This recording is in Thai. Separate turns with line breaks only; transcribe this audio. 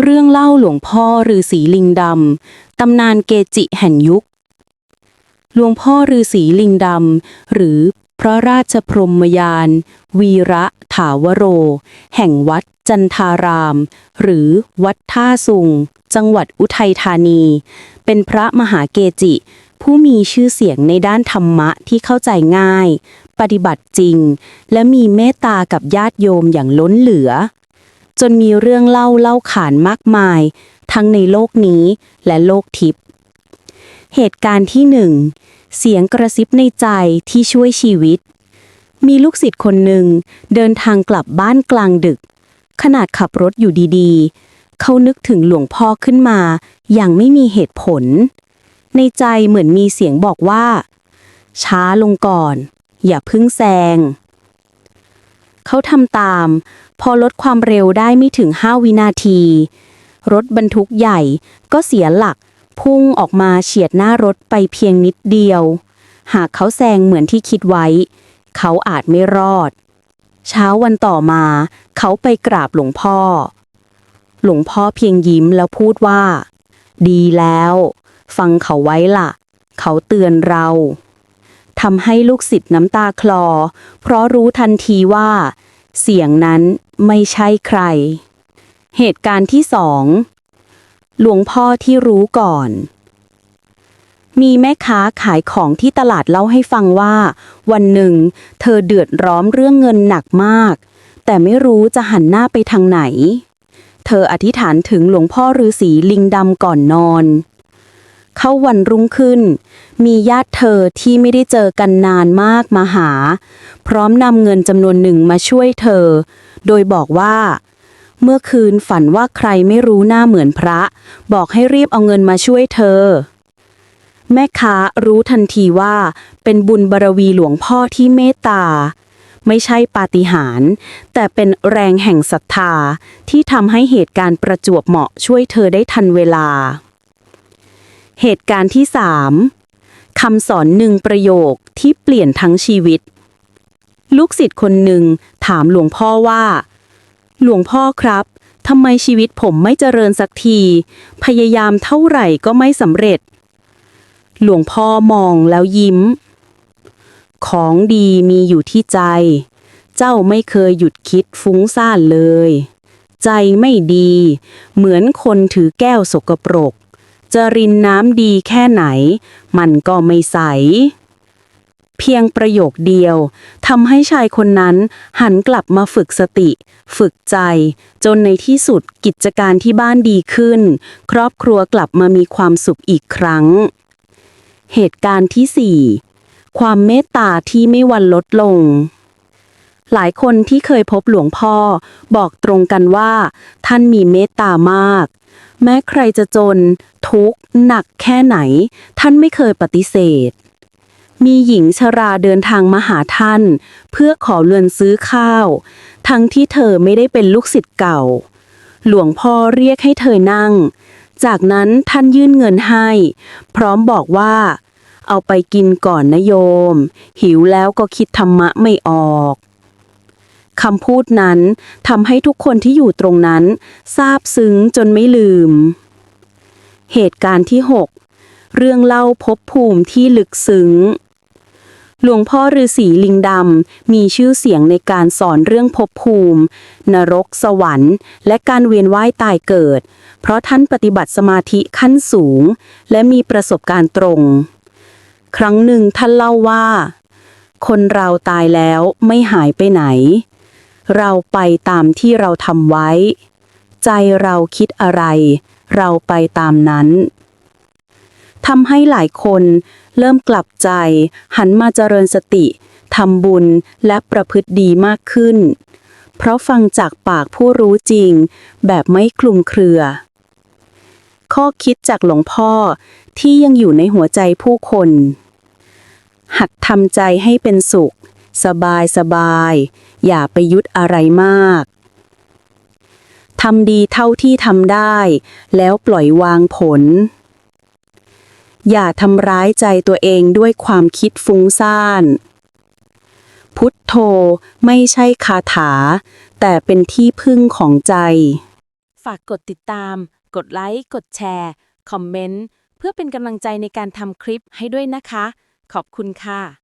เรื่องเล่าหลวงพ่อฤาษีลิงดำ ตำนานเกจิแห่งยุค หลวงพ่อฤาษีลิงดำ หรือพระราชพรหมยาน วีระถาวโร แห่งวัดจันทาราม หรือวัดท่าสุง จังหวัดอุทัยธานี เป็นพระมหาเกจิ ผู้มีชื่อเสียงในด้านธรรมะที่เข้าใจง่าย ปฏิบัติจริง และมีเมตตากับญาติโยมอย่างล้นเหลือ จนมีเรื่องเล่าเล่าขานมากมาย ทั้งในโลกนี้และโลกทิพย์เหตุการณ์ที่หนึ่งเสียงกระซิบในใจที่ช่วยชีวิต มีลูกศิษย์คนหนึ่งเดินทางกลับบ้านกลางดึก ขนาดขับรถอยู่ดีๆ เขานึกถึงหลวงพ่อขึ้นมา อย่างไม่มีเหตุผล ในใจเหมือนมีเสียงบอกว่า ช้าลงก่อน อย่าพึ่งแซง เขาทำตาม พอลดความเร็วได้ไม่ถึง 5 วินาที รถบรรทุกใหญ่ก็เสียหลัก พุ่งออกมาเฉียดหน้ารถไปเพียงนิดเดียว หากเขาแซงเหมือนที่คิดไว้ เขาอาจไม่รอด เช้าวันต่อมา เขาไปกราบหลวงพ่อ หลวงพ่อเพียงยิ้มแล้วพูดว่า ดีแล้ว ฟังเขาไว้ล่ะ เขาเตือนเรา ทำให้ลูกศิษย์น้ำตาคลอ เพราะรู้ทันทีว่า เสียงนั้นไม่ใช่ใคร เหตุการณ์ที่สองหลวงพ่อที่รู้ก่อน มีแม่ค้าขายของที่ตลาดเล่าให้ฟังว่า วันหนึ่ง เธอเดือดร้อนเรื่องเงินหนักมาก แต่ไม่รู้จะหันหน้าไปทางไหน เธออธิษฐานถึงหลวงพ่อฤาษีลิงดำก่อนนอน เข้าวันรุ่งขึ้น มีญาติเธอที่ไม่ได้เจอกันนานมากมาหา พร้อมนำเงินจำนวนหนึ่งมาช่วยเธอ โดยบอกว่า เมื่อคืนฝันว่าใครไม่รู้หน้าเหมือนพระ บอกให้รีบเอาเงินมาช่วยเธอ แม่ค้ารู้ทันทีว่า เป็นบุญบารวีหลวงพ่อที่เมตตาไม่ใช่ปาฏิหาริย์แต่เป็นแรงแห่งศรัทธาที่ทำให้เหตุการณ์ประจวบเหมาะช่วยเธอได้ทันเวลา เหตุการณ์ที่สามคำสอนหนึ่งประโยคที่เปลี่ยนทั้งชีวิต ลูกศิษย์คนหนึ่งถามหลวงพ่อว่า หลวงพ่อครับทำไมชีวิตผมไม่เจริญสักที พยายามเท่าไหร่ก็ไม่สำเร็จ หลวงพ่อมองแล้วยิ้ม ของดีมีอยู่ที่ใจ เจ้าไม่เคยหยุดคิดฟุ้งซ่านเลย ใจไม่ดี เหมือนคนถือแก้วสกปรก จะรินน้ำดีแค่ไหน มันก็ไม่ใส เพียงประโยคเดียวทำให้ชายคนนั้นหันกลับมาฝึกสติ ฝึกใจ จนในที่สุดกิจการที่บ้านดีขึ้น ครอบครัวกลับมามีความสุขอีกครั้ง เหตุการณ์ที่สี่ความเมตตาที่ไม่วันลดลง หลายคนที่เคยพบหลวงพ่อ บอกตรงกันว่า ท่านมีเมตตามาก แม้ใครจะจน ทุกข์ หนักแค่ไหน ท่านไม่เคยปฏิเสธ มีหญิงชราเดินทางมาหาท่าน เพื่อขอเงินซื้อข้าว ทั้งที่เธอไม่ได้เป็นลูกศิษย์เก่า หลวงพ่อเรียกให้เธอนั่ง จากนั้นท่านยื่นเงินให้ พร้อมบอกว่าเอาไปกินก่อนนะโยม หิวแล้วก็คิดธรรมะไม่ออก คำพูดนั้นทำให้ทุกคนที่อยู่ตรงนั้นซาบซึ้งจนไม่ลืม เหตุการณ์ที่ 6 เรื่องเล่าพบภูมิที่ลึกซึ้ง หลวงพ่อฤาษีลิงดำมีชื่อเสียงในการสอนเรื่องภพภูมิ นรกสวรรค์ และการเวียนว่ายตายเกิด เพราะท่านปฏิบัติสมาธิขั้นสูง และมีประสบการณ์ตรง ครั้งหนึ่งท่านเล่าว่าคนเราตายแล้วไม่หายไปไหน เราไปตามที่เราทำไว้ ใจเราคิดอะไร เราไปตามนั้นทำให้หลายคนเริ่มกลับใจ หันมาเจริญสติทำบุญและประพฤติดีมากขึ้น เพราะฟังจากปากผู้รู้จริง แบบไม่คลุมเครือ ข้อคิดจากหลวงพ่อที่ยังอยู่ในหัวใจผู้คน หัดทำใจให้เป็นสุข สบายสบาย อย่าไปยึดอะไรมากทำดีเท่าที่ทำได้ แล้วปล่อยวางผล อย่าทำร้ายใจตัวเองด้วยความคิดฟุ้งซ่าน พุทโธไม่ใช่คาถา แต่เป็นที่พึ่งของใจ ฝากกดติดตาม กดไลค์ กดแชร์ คอมเมนต์ เพื่อเป็นกำลังใจในการทำคลิปให้ด้วยนะคะ ขอบคุณค่ะ